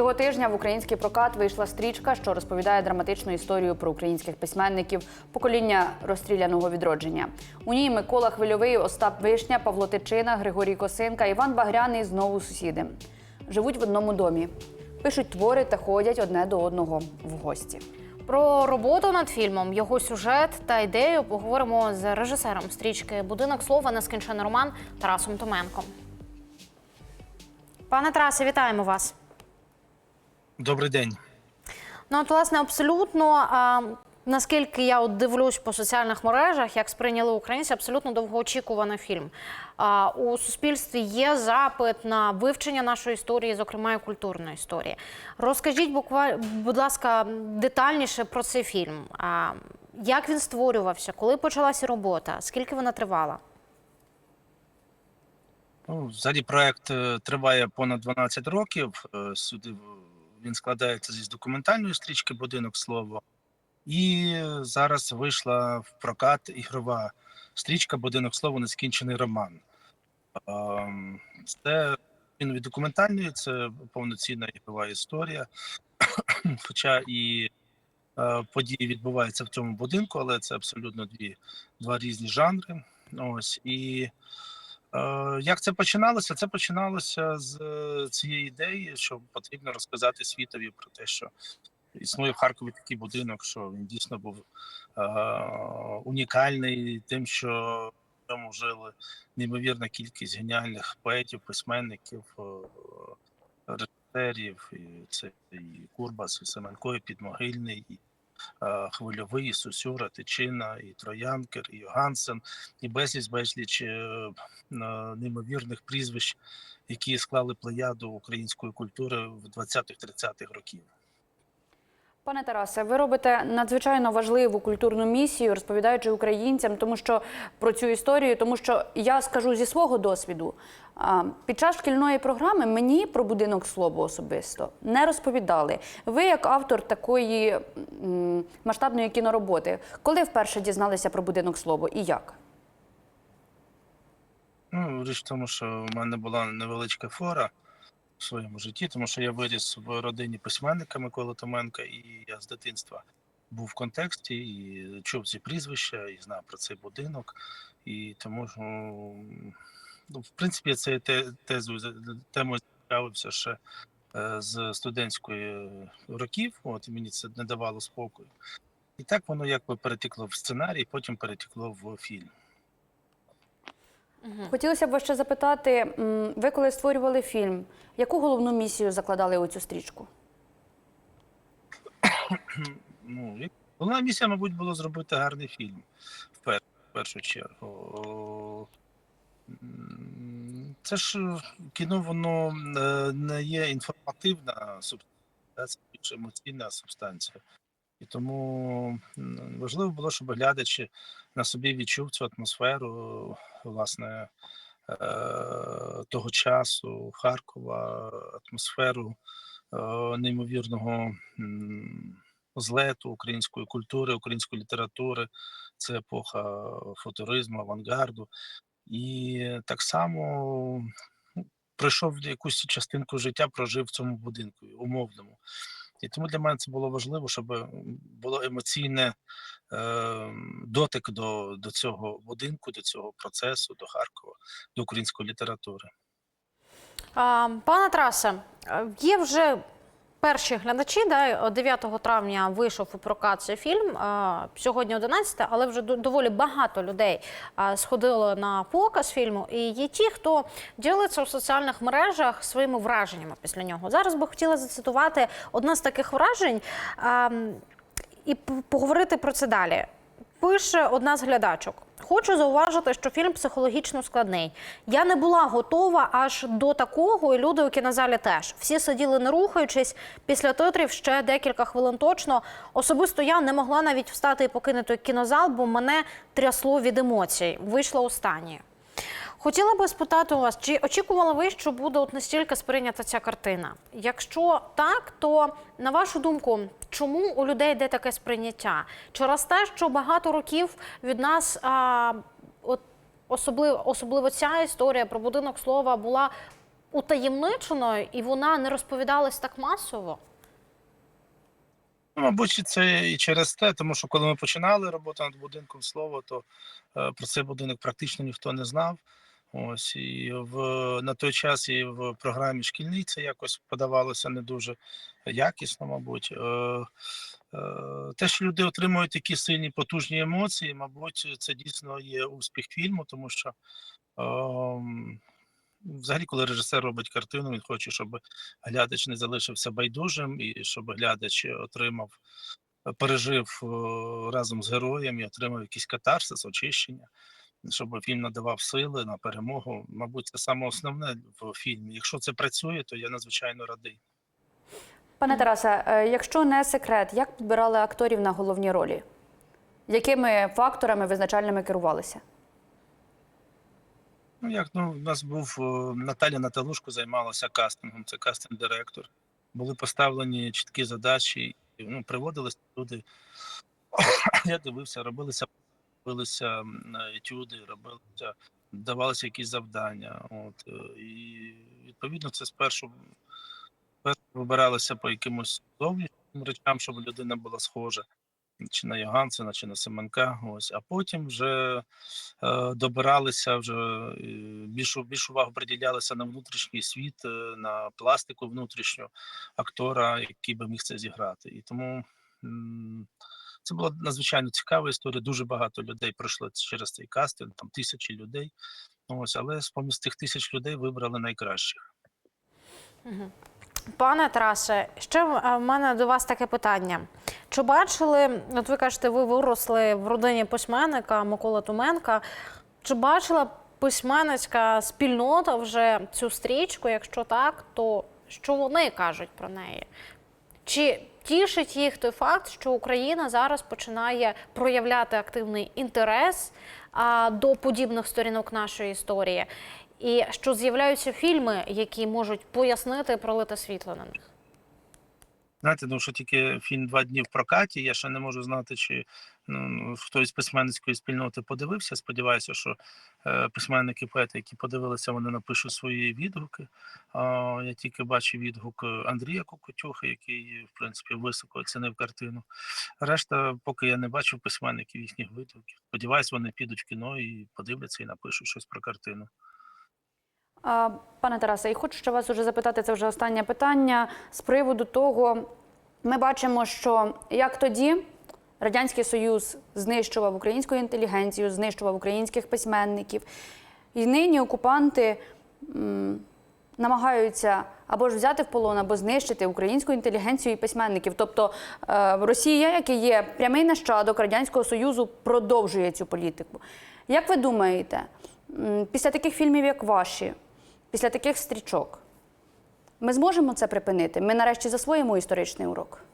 Цього тижня в український прокат вийшла стрічка, що розповідає драматичну історію про українських письменників покоління розстріляного відродження. У ній Микола Хвильовий, Остап Вишня, Павло Тичина, Григорій Косинка, Іван Багряний знову сусіди. Живуть в одному домі, пишуть твори та ходять одне до одного в гості. Про роботу над фільмом, його сюжет та ідею поговоримо з режисером стрічки Будинок слова нескінчений роман Тарасом Томенком. Пане Тарасе, вітаємо вас. Добрий день. Ну, от, власне, абсолютно. А, наскільки я от дивлюсь по соціальних мережах, як сприйняли українці, абсолютно довгоочікуваний фільм. А, у суспільстві є запит на вивчення нашої історії, зокрема і культурної історії. Розкажіть, буквально, будь ласка, детальніше про цей фільм. А, як він створювався, коли почалася робота, скільки вона тривала? Ну, взагалі проект е, триває понад 12 років. Е, Сюди він складається зі документальної стрічки Будинок слово. І зараз вийшла в прокат ігрова стрічка Будинок слово нескінчений роман. Ем, Це він від документальної, це повноцінна ігрова історія. Хоча і е, події відбуваються в цьому будинку, але це абсолютно дві, два різні жанри. Ось і Як це починалося? Це починалося з е, цієї ідеї, що потрібно розказати світові про те, що існує в Харкові такий будинок, що він дійсно був е, унікальний, тим, що в ньому жили неймовірна кількість геніальних поетів, письменників, е, режисерів. І це і Курбас, і Семенко, і Підмогильний, і е, Хвильовий, і Сусюра, Тичина, і Троянкер, і Йогансен, і безліч безліч е, неймовірних прізвищ, які склали плеяду української культури в 20-30-х років. Пане Тарасе, ви робите надзвичайно важливу культурну місію, розповідаючи українцям, тому що про цю історію, тому що я скажу зі свого досвіду. Під час шкільної програми мені про будинок слова особисто не розповідали. Ви, як автор такої масштабної кінороботи, коли вперше дізналися про будинок слово і як? Ну, річ в тому, що в мене була невеличка фора в своєму житті, тому що я виріс в родині письменника Миколи Томенка, і я з дитинства був в контексті і чув ці прізвища, і знав про цей будинок. І тому що, ну, в принципі, цією те- темою цікавився ще е, з студентської років, от мені це не давало спокою. І так воно якби перетекло в сценарій, потім перетекло в фільм. Хотілося б вас ще запитати, ви коли створювали фільм, яку головну місію закладали у цю стрічку? ну, головна місія, мабуть, було зробити гарний фільм в, пер, в першу чергу. Це ж кіно, воно е, не є інформативна субстанція, це більш емоційна субстанція. І тому важливо було, щоб глядач на собі відчув цю атмосферу, власне, е, того часу Харкова, атмосферу е, неймовірного злету української культури, української літератури, це епоха футуризму, авангарду. І так само пройшов якусь частинку життя, прожив в цьому будинку умовному. І тому для мене це було важливо, щоб було емоційне е, дотик до, до цього будинку, до цього процесу, до Харкова, до української літератури. А, Пане Тарасе, е, є вже перші глядачі. Да, 9 травня вийшов у прокат фільм. Сьогодні 11, але вже доволі багато людей сходило на показ фільму. І є ті, хто ділиться у соціальних мережах своїми враженнями після нього. Зараз би хотіла зацитувати одне з таких вражень і поговорити про це далі. Пише одна з глядачок. Хочу зауважити, що фільм психологічно складний. Я не була готова аж до такого, і люди у кінозалі теж. Всі сиділи не рухаючись. Після титрів ще декілька хвилин точно. Особисто я не могла навіть встати і покинути кінозал, бо мене трясло від емоцій. Вийшла останнє. Хотіла би спитати у вас, чи очікували ви, що буде от настільки сприйнята ця картина? Якщо так, то на вашу думку, чому у людей йде таке сприйняття? Через те, що багато років від нас а, от особливо, особливо ця історія про будинок слова була утаємничено і вона не розповідалась так масово? Ну, мабуть, це і через те, тому що коли ми починали роботу над будинком слова, то е, про цей будинок практично ніхто не знав. Ось і в на той час і в програмі шкільній це якось подавалося не дуже якісно, мабуть. Е, е, те, що люди отримують такі сильні потужні емоції, мабуть, це дійсно є успіх фільму, тому що ем, взагалі, коли режисер робить картину, він хоче, щоб глядач не залишився байдужим, і щоб глядач отримав, пережив е, разом з героєм і отримав якийсь катарсис, очищення, щоб фільм надавав сили на перемогу. Мабуть, це саме основне в фільмі. Якщо це працює, то я надзвичайно радий. Пане Тарасе, е, якщо не секрет, як підбирали акторів на головні ролі? Якими факторами визначальними керувалися? Ну, як ну, у нас був е, Наталя Наталушко займалася кастингом, це кастинг-директор. Були поставлені чіткі задачі, ну, приводилися люди. Я дивився, робилися, робилися етюди, робилися, давалися якісь завдання. От, е, і відповідно це спершу, спершу вибиралося по якимось зовнішнім речам, щоб людина була схожа. Чи на Йогансена, чи на Семенка, ось, а потім вже е, добиралися вже е, більшу більшу увагу приділялися на внутрішній світ, е, на пластику внутрішню актора, який би міг це зіграти. І тому м, це була надзвичайно цікава історія. Дуже багато людей пройшло через цей кастинг, там тисячі людей. Ось, але з поміж цих тисяч людей вибрали найкращих. Пане Тарасе, ще в в мене до вас таке питання. Чи бачили, от ви кажете, ви виросли в родині письменника Миколи Туменка. Чи бачила письменницька спільнота вже цю стрічку? Якщо так, то що вони кажуть про неї? Чи тішить їх той факт, що Україна зараз починає проявляти активний інтерес а, до подібних сторінок нашої історії, і що з'являються фільми, які можуть пояснити пролити світло на них? Знаєте, ну що тільки фільм два дні в прокаті. Я ще не можу знати, чи ну, хтось з письменницької спільноти подивився. Сподіваюся, що е, письменники, поети, які подивилися, вони напишуть свої відгуки. А, я тільки бачив відгук е, Андрія Кокотюхи, який, в принципі, високо оцінив картину. Решта, поки я не бачив письменників їхніх відгуків. Сподіваюсь, вони підуть в кіно і подивляться і напишуть щось про картину. Пане Тарасе, і хочу ще вас уже запитати, це вже останнє питання з приводу того, ми бачимо, що як тоді Радянський Союз знищував українську інтелігенцію, знищував українських письменників, і нині окупанти м, намагаються або ж взяти в полон, або знищити українську інтелігенцію і письменників. Тобто е, Росія, яка є прямий нащадок Радянського Союзу, продовжує цю політику. Як ви думаєте, після таких фільмів, як ваші, після таких стрічок, ми зможемо це припинити? Ми нарешті засвоїмо історичний урок?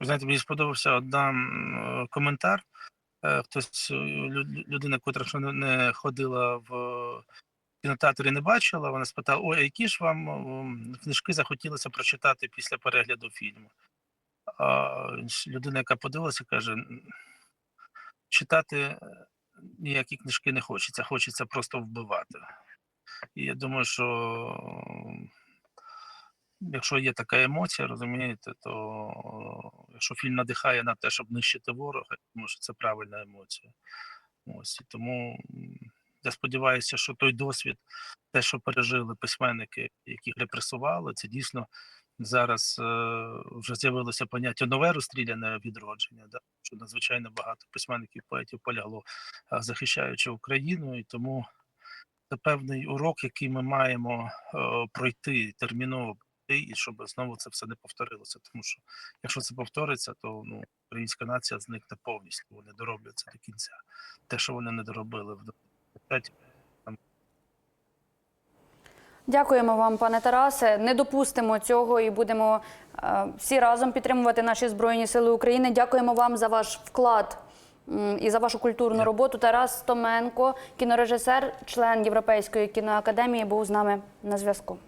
Знаєте, мені сподобався один коментар. Е, Хтось е, людина, котра не- ходила в кінотеатр і не бачила, вона спитала: ой, які ж вам книжки захотілося прочитати після перегляду фільму? А людина, яка подивилася, каже: читати е, ніякі книжки не хочеться, хочеться просто вбивати. І я думаю, що якщо є така емоція, розумієте, то е, якщо фільм надихає на те, щоб нищити ворога, думаю, що це правильна емоція. Ось і тому я сподіваюся, що той досвід, те, що пережили письменники, яких репресували, це дійсно зараз е, вже з'явилося поняття нове розстріляне відродження. Да? Що надзвичайно багато письменників, поетів полягло, е, захищаючи Україну, і тому це певний урок, який ми маємо е, пройти терміново і щоб знову це все не повторилося. Тому що якщо це повториться, то ну українська нація зникне повністю. Вони дороблять це до кінця. Те, що вони не доробили в 20 Дякуємо вам, пане Тарасе. Не допустимо цього і будемо е, всі разом підтримувати наші Збройні Сили України. Дякуємо вам за ваш вклад і за вашу культурну роботу. Тарас Томенко, кінорежисер, член Європейської кіноакадемії, був з нами на зв'язку.